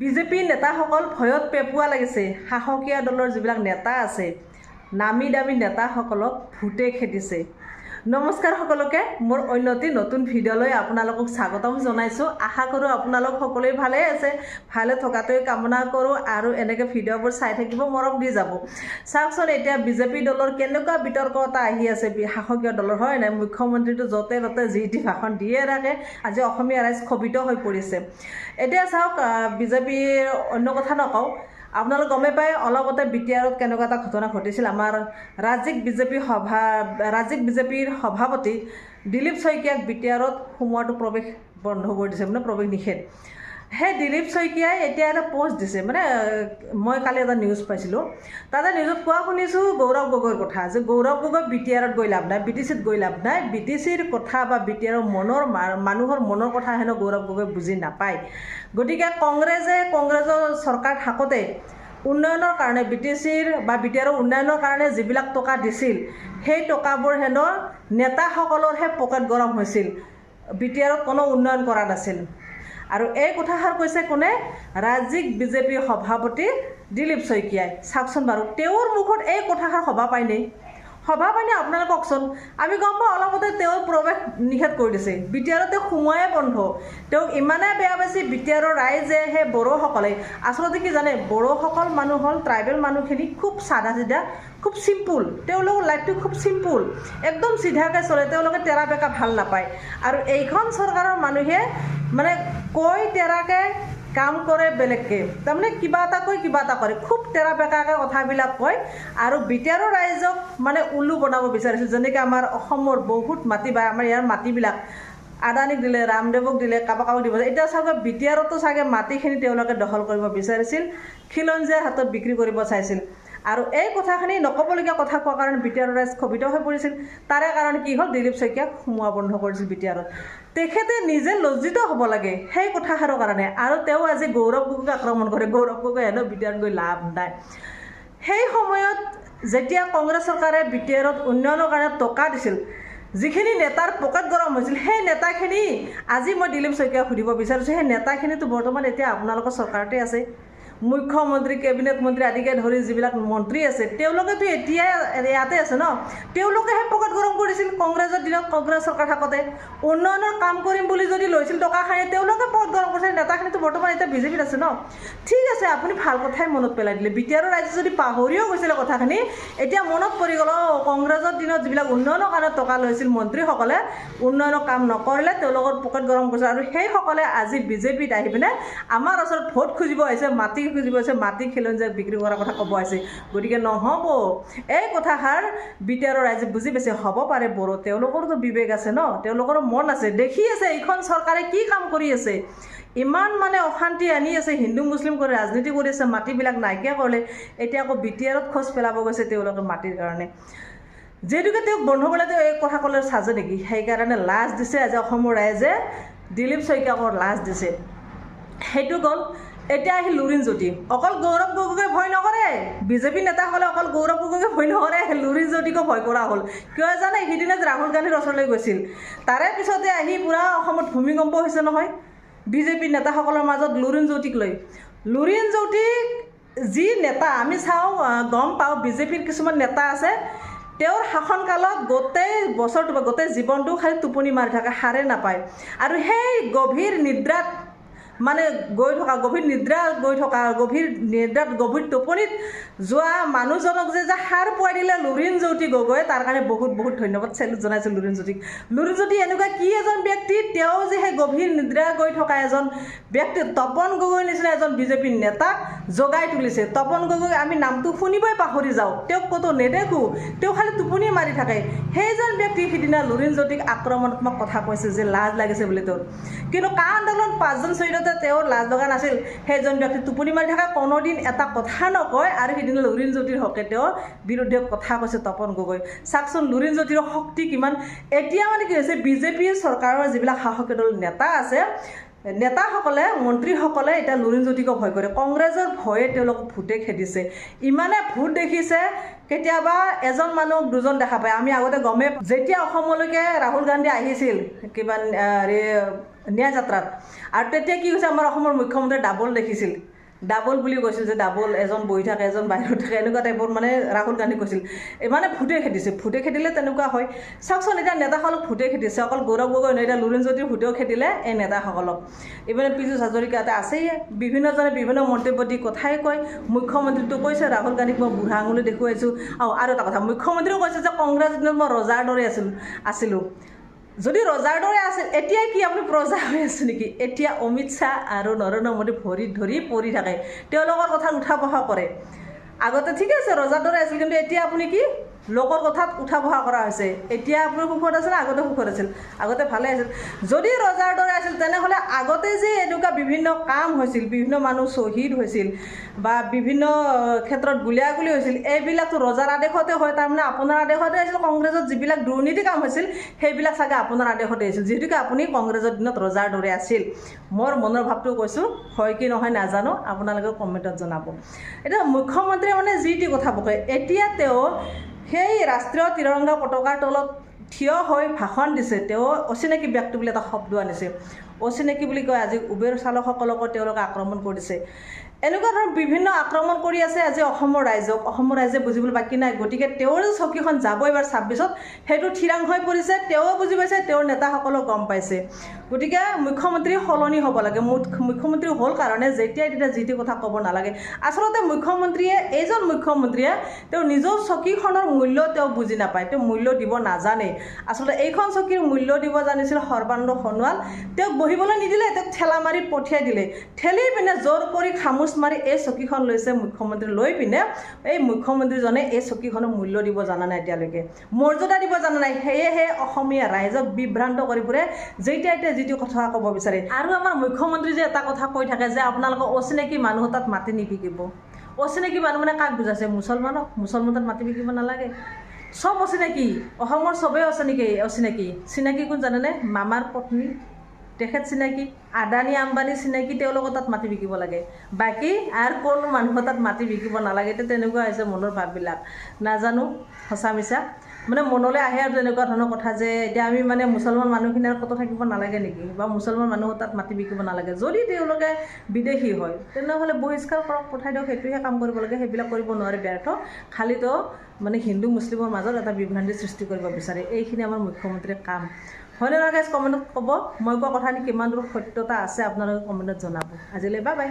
বিজেপিৰ নেতাসকল ভয়ত পেপুৱা লাগিছে। শাসকীয় দলৰ যিবিলাক নেতা আছে নামী দামী নেতাসকলক ভূতে খেদিছে। নমস্কাৰ সকলোকে মোৰ অন্য এটি নতুন ভিডিঅ'লৈ আপোনালোকক স্বাগতম জনাইছোঁ। আশা কৰোঁ আপোনালোক সকলোৱে ভালেই আছে ভালে থকাটোৱে কামনা কৰোঁ আৰু এনেকৈ ভিডিঅ'বোৰ চাই থাকিব মৰম দি যাব। চাওকচোন এতিয়া বিজেপি দলৰ কেনেকুৱা বিতৰ্কতা আহি আছে শাসকীয় দলৰ হয় নাই? মুখ্যমন্ত্ৰীটো য'তে ত'তে যি টি ভাষণ দিয়ে থাকে আজি অসমীয়া ৰাইজ ক্ষোভিত হৈ পৰিছে। এতিয়া চাওক বিজেপিৰ অন্য কথা নকওঁ। আপোনালোক গমেই পায় অলপতে বি টি আৰত কেনেকুৱা এটা ঘটনা ঘটিছিল। আমাৰ ৰাজ্যিক বিজেপি সভা ৰাজ্যিক বিজেপিৰ সভাপতি দিলীপ শইকীয়াক বি টি আৰত সোমোৱাটো প্ৰৱেশ বন্ধ কৰি দিছে মানে প্ৰৱেশ নিষেধ। সেই দিলীপ শইকীয়াই এতিয়া এটা পষ্ট দিছে। মানে মই কালি এটা নিউজ পাইছিলোঁ। তাতে নিউজত কোৱা শুনিছোঁ গৌৰৱ গগৈৰ কথা যে গৌৰৱ গগৈ বি টি আৰত গৈ লাভ নাই বি টি চিত গৈ লাভ নাই। বি টি চিৰ কথা বা বি টি আৰৰ মনৰ মানুহৰ মনৰ কথা হেনো গৌৰৱ গগৈ বুজি নাপায়। গতিকে কংগ্ৰেছে কংগ্ৰেছৰ চৰকাৰ থাকোঁতে উন্নয়নৰ কাৰণে বি টি চিৰ বা বি টি আৰৰ উন্নয়নৰ কাৰণে যিবিলাক টকা দিছিল সেই টকাবোৰ হেনো নেতাসকলৰহে পকেট গৰম হৈছিল। বি টি আৰত কোনো উন্নয়ন কৰা নাছিল। আৰু এই কথাষাৰ কৈছে কোনে? ৰাজ্যিক বিজেপিৰ সভাপতি দিলীপ শইকীয়াই। চাওকচোন বাৰু তেওঁৰ মুখত এই কথাষাৰ সভা পায়নে সভা পায়নে আপোনালোকে কওকচোন। আমি গম পাওঁ অলপতে তেওঁৰ প্ৰৱেশ নিষেধ কৰি দিছে। বি টি আৰত তেওঁ সোমোৱাই বন্ধ। তেওঁক ইমানেই বেয়া পাইছে বি টি আৰৰ ৰাইজে সেই বড়োসকলে। আচলতে কি জানে বড়োসকল মানুহ হ'ল ট্ৰাইবেল মানুহখিনি খুব চাদা চিধা খুব চিম্পুল। তেওঁলোকৰ লাইফটো খুব চিম্পুল। একদম চিধাকৈ চলে তেওঁলোকে তেৰা বেকা ভাল নাপায়। আৰু এইখন চৰকাৰৰ মানুহে মানে কৈ তেৰাকৈ কাম কৰে বেলেগকৈ। তাৰমানে কিবা এটা কৈ কিবা এটা কৰে। খুব তেৰা বেকাকৈ কথাবিলাক কয় আৰু বিটিয়াৰৰ ৰাইজক মানে উল্লু বনাব বিচাৰিছিল। যেনেকৈ আমাৰ অসমৰ বহুত মাটি বা আমাৰ ইয়াৰ মাটিবিলাক আদানীক দিলে ৰামদেৱক দিলে কাৰোবাক কাৰোবাক দিব। এতিয়া চাগে বি টি আৰতো চাগে মাটিখিনি তেওঁলোকে দখল কৰিব বিচাৰিছিল। খিলঞ্জীয়াৰ হাতত বিক্ৰী কৰিব চাইছিল। আৰু এই কথাখিনি নক'বলগীয়া কথা কোৱাৰ কাৰণে বি টি আৰৰ ৰাইজ ক্ষোভিত হৈ পৰিছিল। তাৰে কাৰণ কি হ'ল? দিলীপ শইকীয়াক সোমোৱা বন্ধ কৰিছিল বি টি আৰত তেখেতে নিজে লজ্জিত হ'ব লাগে সেই কথাষাৰৰ কাৰণে আৰু তেওঁ আজি গৌৰৱ গগৈক আক্ৰমণ কৰে। গৌৰৱ গগৈ হেনো বি টি আৰত গৈ লাভ নাই। সেই সময়ত যেতিয়া কংগ্ৰেছ চৰকাৰে বি টি আৰত উন্নয়নৰ কাৰণে টকা দিছিল যিখিনি নেতাৰ পকেট গৰম হৈছিল সেই নেতাখিনি আজি মই দিলীপ শইকীয়াক সুধিব বিচাৰিছোঁ। সেই নেতাখিনিতো বৰ্তমান এতিয়া আপোনালোকৰ চৰকাৰতে আছে। মুখ্যমন্ত্ৰী কেবিনেট মন্ত্ৰী আদিকে ধৰি যিবিলাক মন্ত্ৰী আছে তেওঁলোকেতো এতিয়াই ইয়াতে আছে ন? তেওঁলোকেহে পকেট গৰম কৰিছিল কংগ্ৰেছৰ দিনত কংগ্ৰেছ চৰকাৰ থাকোঁতে। উন্নয়নৰ কাম কৰিম বুলি যদি লৈছিল টকাখিনি তেওঁলোকে পকেট গৰম কৰিছিল নেতাখিনিতো বৰ্তমান এতিয়া বিজেপিত আছে ন? ঠিক আছে আপুনি ভাল কথাই মনত পেলাই দিলে। বি টি আৰৰ ৰাইজে যদি পাহৰিও গৈছিলে কথাখিনি এতিয়া মনত পৰি গ'ল অঁ কংগ্ৰেছৰ দিনত যিবিলাক উন্নয়নৰ কাৰণে টকা লৈছিল মন্ত্ৰীসকলে উন্নয়নৰ কাম নকৰিলে তেওঁলোকৰ পকেট গৰম কৰিছিল আৰু সেইসকলে আজি বিজেপিত আহি পিনে আমাৰ ওচৰত ভোট খুজিব আহিছে মাটি খুজিব আহিছে মাটি খিলঞ্জীয়াক বিক্ৰী কৰাৰ কথা ক'ব আহিছে গতিকে নহ'ব। এই কথাষাৰ বি টি আৰৰ ৰাইজে বুজি পাইছে হ'ব পাৰে বড়ো। তেওঁলোকৰতো বিবেক আছে ন? তেওঁলোকৰো মন আছে। দেখি আছে এইখন চৰকাৰে কি কাম কৰি আছে? ইমান মানে অশান্তি আনি আছে। হিন্দু মুছলিম কৰি ৰাজনীতি কৰি আছে মাটিবিলাক নাইকিয়া কৰিলে। এতিয়া আকৌ বি টি আৰত খোজ পেলাব গৈছে তেওঁলোকে মাটিৰ কাৰণে। যিহেতুকে তেওঁক বন্ধ কৰিলে তেওঁ এই কথা ক'লে চাজে নেকি? সেইকাৰণে লাজ দিছে আজি অসমৰ ৰাইজে। দিলীপ শইকীয়াকৰ লাজ দিছে। সেইটো গ'ল। এতিয়া আহিল লুৰিণ জ্যোতি। অকল গৌৰৱ গগৈকে ভয় নকৰে। বিজেপি নেতাসকলে অকল গৌৰৱ গগৈকে ভয় নকৰে লুৰিণ জ্যোতিকো ভয় কৰা হ'ল। কিয় জানে সিদিনা যে ৰাহুল গান্ধীৰ ওচৰলৈ গৈছিল। তাৰে পিছতে আহি পূৰা অসমত ভূমিকম্প হৈছে নহয়। বিজেপি নেতাসকলৰ মাজত লুৰিণ জ্যোতিক লৈ। লুৰিণ জ্যোতিক যি নেতা আমি চাওঁ গম পাওঁ বিজেপিৰ কিছুমান নেতা আছে। তেওঁৰ শাসনকালত গোটেই বছৰটো বা গোটেই জীৱনটো খালি টোপনি মাৰি থাকে সাৰে নাপায়। আৰু সেই গভীৰ নিদ্ৰাত মানে গৈ থকা গভীৰ নিদ্ৰা গৈ থকা গভীৰ নিদ্ৰাত গভীৰ টোপনিত যোৱা মানুহজনক যে যে সাৰ পুৱাই দিলে লুৰিণ জ্যোতি গগৈ তাৰ কাৰণে বহুত বহুত ধন্যবাদ চেলুট জনাইছোঁ লুৰিণ জ্যোতিক। লুৰিণ জ্যোতি এনেকুৱা কি এজন ব্যক্তি? তেওঁ যে সেই গভীৰ নিদ্ৰা গৈ থকা এজন ব্যক্তি তপন গগৈৰ নিচিনা এজন বিজেপিৰ নেতাক জগাই তুলিছে। তপন গগৈ আমি নামটো শুনিবই পাহৰি যাওঁ। তেওঁক ক'তো নেদেখোঁ। তেওঁ খালি টোপনি মাৰি থাকে। সেইজন ব্যক্তি সিদিনা লুৰিণ জ্যোতিক আক্ৰমণাত্মক কথা কৈছে যে লাজ লাগিছে বুলি তেওঁৰ কিন্তু কা আন্দোলন পাঁচজন চৰিত্ৰতে তেওঁৰ লাজ লগা নাছিল সেইজন ব্যক্তি টোপনি মাৰি থকা কোনোদিন এটা কথা নকয় আৰু সিদিনা লুৰিণ জ্যোতিৰ হকে তেওঁৰ বিৰুদ্ধে কথা কৈছে তপন গগৈ। চাওকচোন লুৰিণ জ্যোতিৰ শক্তি কিমান? এতিয়া মানে কি হৈছে বিজেপিৰ চৰকাৰৰ যিবিলাক শাসকীয় দল নেতা আছে নেতাসকলে মন্ত্ৰীসকলে এতিয়া লুৰিণ জ্যোতিকো ভয় কৰে। কংগ্ৰেছৰ ভয়ে তেওঁলোকক ভূতে খেদিছে। ইমানে ভূত দেখিছে কেতিয়াবা এজন মানুহ দুজন দেখা পায়। আমি আগতে গমেই যেতিয়া অসমলৈকে ৰাহুল গান্ধী আহিছিল হেৰি ন্যায় যাত্ৰাত আৰু তেতিয়া কি হৈছে আমাৰ অসমৰ মুখ্যমন্ত্ৰীয়ে ডাবল দেখিছিল। ডাবল বুলি কৈছিল যে ডাবল এজন বহি থাকে এজন বাহিৰত থাকে এনেকুৱা টাইপৰ মানে ৰাহুল গান্ধী কৈছিল। এই মানে ভোটে খেদিছে ভোটে খেদিলে তেনেকুৱা হয়। চাওকচোন এতিয়া নেতাসকলক ভোটে খেদিছে অকল গৌৰৱ গগৈ নহয় এতিয়া লুৰিণ জ্যোতিৰ ভোটেও খেদিলে এই নেতাসকলক। ইপিনে পীযুষ হাজৰিকা এটা আছেই। বিভিন্নজনে বিভিন্ন মন্তব্য দি কথাই কয়। মুখ্যমন্ত্ৰীটো কৈছে ৰাহুল গান্ধীক মই বুঢ়া আঙুলি দেখুৱাইছোঁ। আৰু আৰু এটা কথা মুখ্যমন্ত্ৰীও কৈছে যে কংগ্ৰেছ দিনত মই ৰজাৰ দৰে আছিলোঁ আছিলোঁ। যদি ৰজাৰ দৰে আছিল এতিয়া কি আপুনি প্ৰজা হৈ আছে নেকি? এতিয়া অমিত শ্বাহ আৰু নৰেন্দ্ৰ মোদী ভৰিত ধৰি পৰি থাকে। তেওঁলোকৰ কথা উঠা বহা কৰে। আগতে ঠিক আছে ৰজাৰ দৰে আছিল কিন্তু এতিয়া আপুনি কি? লোকৰ কথাত উঠা বহা কৰা হৈছে। এতিয়া আপুনি সুখত আছিল আগতে সুখত আছিল। আগতে ভালে আছিল। যদি ৰজাৰ দৰে আছিল তেনেহ'লে আগতে যে এনেকুৱা বিভিন্ন কাম হৈছিল বিভিন্ন মানুহ শ্বহীদ হৈছিল বা বিভিন্ন ক্ষেত্ৰত গুলীয়াগুলি হৈছিল এইবিলাকতো ৰজাৰ আদেশতে হয়। তাৰমানে আপোনাৰ আদেশতে হৈছিল কংগ্ৰেছত যিবিলাক দুৰ্নীতি কাম হৈছিল সেইবিলাক চাগে আপোনাৰ আদেশতে হৈছিল যিহেতুকে আপুনি কংগ্ৰেছৰ দিনত ৰজাৰ দৰে আছিল। মোৰ মনৰ ভাৱটো কৈছোঁ হয় কি নহয় নাজানো আপোনালোকে কমেণ্টত জনাব। এতিয়া মুখ্যমন্ত্ৰীয়ে মানে যি টি কথা কয় এতিয়া তেওঁ সেই ৰাষ্ট্ৰীয় ত্ৰিৰংগা পতাকাৰ তলত থিয় হৈ ভাষণ দিছে। তেওঁ অচিনাকি ব্যক্তি বুলি এটা শব্দ আনিছে। অচিনাকি বুলি কয় আজি উবেৰ চালকসকলকো তেওঁলোকে আক্ৰমণ কৰিছে। এনেকুৱা ধৰণৰ বিভিন্ন আক্ৰমণ কৰি আছে আজি অসমৰ ৰাইজক। অসমৰ ৰাইজে বুজিবলৈ বাকী নাই। গতিকে তেওঁৰ চকীখন যাব এইবাৰ ছাব্বিছত সেইটো থিৰাং হৈ পৰিছে। তেওঁও বুজি পাইছে তেওঁৰ নেতাসকলেও গম পাইছে। গতিকে মুখ্যমন্ত্ৰী সলনি হ'ব লাগে। মুখ্য- মুখ্যমন্ত্ৰী হ'ল কাৰণে যেতিয়াই তেতিয়া যি টি কথা ক'ব নালাগে। আচলতে মুখ্যমন্ত্ৰীয়ে এইজন মুখ্যমন্ত্ৰীয়ে তেওঁ নিজৰ চকীখনৰ মূল্য তেওঁ বুজি নাপায়। তেওঁ মূল্য দিব নাজানে আচলতে এইখন চকীৰ মূল্য দিব জানিছিল সৰ্বানন্দ সোণোৱাল। তেওঁক বহিবলৈ নিদিলে তেওঁক ঠেলা মাৰি পঠিয়াই দিলে। ঠেলি পিনে জোৰ কৰি খামোচ মাৰি এই চকীখন লৈছে মুখ্যমন্ত্ৰী। লৈ পিনে এই মুখ্যমন্ত্ৰীজনে এই চকীখনৰ মূল্য দিব জানা নাই এতিয়ালৈকে। মৰ্যাদা দিব জানা নাই। সেয়েহে অসমীয়া ৰাইজক বিভ্ৰান্ত কৰি ফুৰে। যেতিয়া এতিয়া যিটো কথা ক'ব বিচাৰে। আৰু আমাৰ মুখ্যমন্ত্ৰী যে এটা কথা কৈ থাকে যে আপোনালোকৰ অচিনাকি মানুহ তাত মাটি নিবিকিব। অচিনাকি মানুহ মানে কাক বুজাইছে? মুছলমানক? মুছলমান তাত মাটি বিকিব নালাগে। চব অচিনাকি। অসমৰ চবেই অচিনাকি অচিনাকি। চিনাকি কোন জানেনে? মামাৰ পত্নী তেখেত চিনাকি আদানী আম্বানী চিনাকি তেওঁলোকৰ তাত মাটি বিকিব লাগে। বাকী আৰু কোনো মানুহৰ তাত মাটি বিকিব নালাগে তেনেকুৱা হৈছে মনৰ ভাৱবিলাক নাজানো সঁচা মিছা। মানে মনলৈ আহে আৰু তেনেকুৱা ধৰণৰ কথা যে এতিয়া আমি মানে মুছলমান মানুহখিনি আৰু ক'তো থাকিব নালাগে নেকি? বা মুছলমান মানুহৰ তাত মাটি বিকিব নালাগে। যদি তেওঁলোকে বিদেশী হয় তেনেহ'লে বহিষ্কাৰ কৰক পঠাই দিয়ক সেইটোহে কাম কৰিব লাগে সেইবিলাক কৰিব নোৱাৰে ব্যৰ্থ। খালিতো মানে হিন্দু মুছলিমৰ মাজত এটা বিভ্ৰান্তি সৃষ্টি কৰিব বিচাৰে। এইখিনি আমাৰ মুখ্যমন্ত্ৰীৰ কাম। হয়নে নহয় কমেণ্টত ক'ব। মই কোৱা কথাখিনি কিমান দূৰ সত্যতা আছে আপোনালোকে কমেণ্টত জনাব। আজিলৈ বাই বাই।